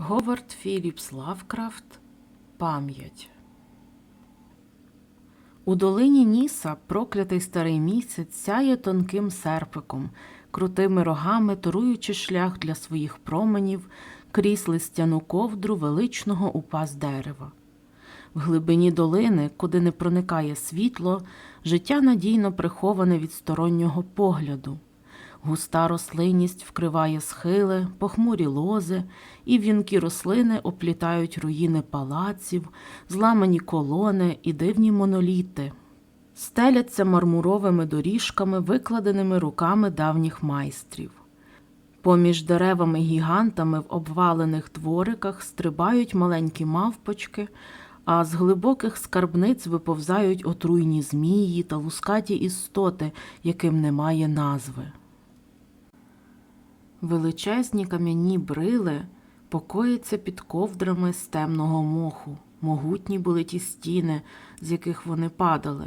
Говард Філіпс Лавкрафт Пам'ять У долині Ніса проклятий старий місяць сяє тонким серпиком, крутими рогами торуючи шлях для своїх променів крізь листяну ковдру величного упас дерева. В глибині долини, куди не проникає світло, життя надійно приховане від стороннього погляду. Густа рослинність вкриває схили, похмурі лози, і вінки рослини оплітають руїни палаців, зламані колони і дивні моноліти. Стеляться мармуровими доріжками, викладеними руками давніх майстрів. Поміж деревами-гігантами в обвалених двориках стрибають маленькі мавпочки, а з глибоких скарбниць виповзають отруйні змії та лускаті істоти, яким немає назви. Величезні кам'яні брили покояться під ковдрами з темного моху. Могутні були ті стіни, з яких вони падали.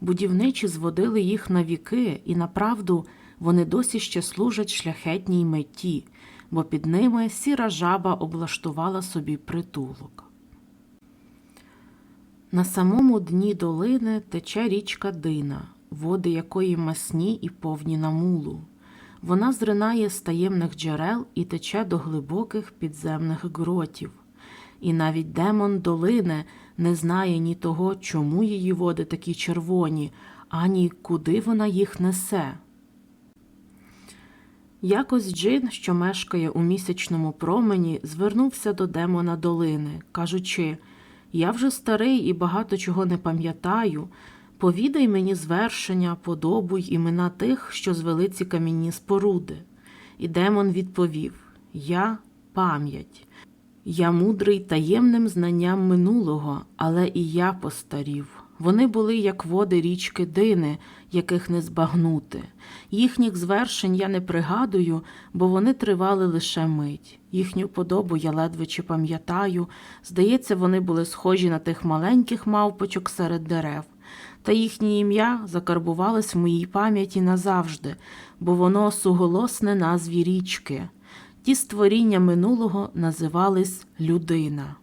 Будівничі зводили їх на віки, і направду вони досі ще служать шляхетній меті, бо під ними сіра жаба облаштувала собі притулок. На самому дні долини тече річка Дина, води якої масні і повні намулу. Вона зринає з таємних джерел і тече до глибоких підземних гротів. І навіть демон долини не знає ні того, чому її води такі червоні, ані куди вона їх несе. Якось Джин, що мешкає у місячному промені, звернувся до демона долини, кажучи Я вже старий і багато чого не пам'ятаю. Повідай мені звершення, подобу й імена тих, що звели ці камінні споруди. І демон відповів Я пам'ять. Я мудрий таємним знанням минулого, але і я постарів. Вони були, як води річки Дини, яких не збагнути. Їхніх звершень я не пригадую, бо вони тривали лише мить. Їхню подобу я ледве чи пам'ятаю. Здається, вони були схожі на тих маленьких мавпочок серед дерев. Та їхнє ім'я закарбувалось в моїй пам'яті назавжди, бо воно суголосне назві річки. Ті створіння минулого називались людина.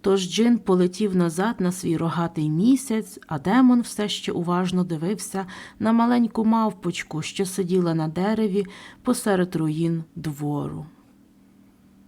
Тож Джин полетів назад на свій рогатий місяць, а демон все ще уважно дивився на маленьку мавпочку, що сиділа на дереві посеред руїн двору.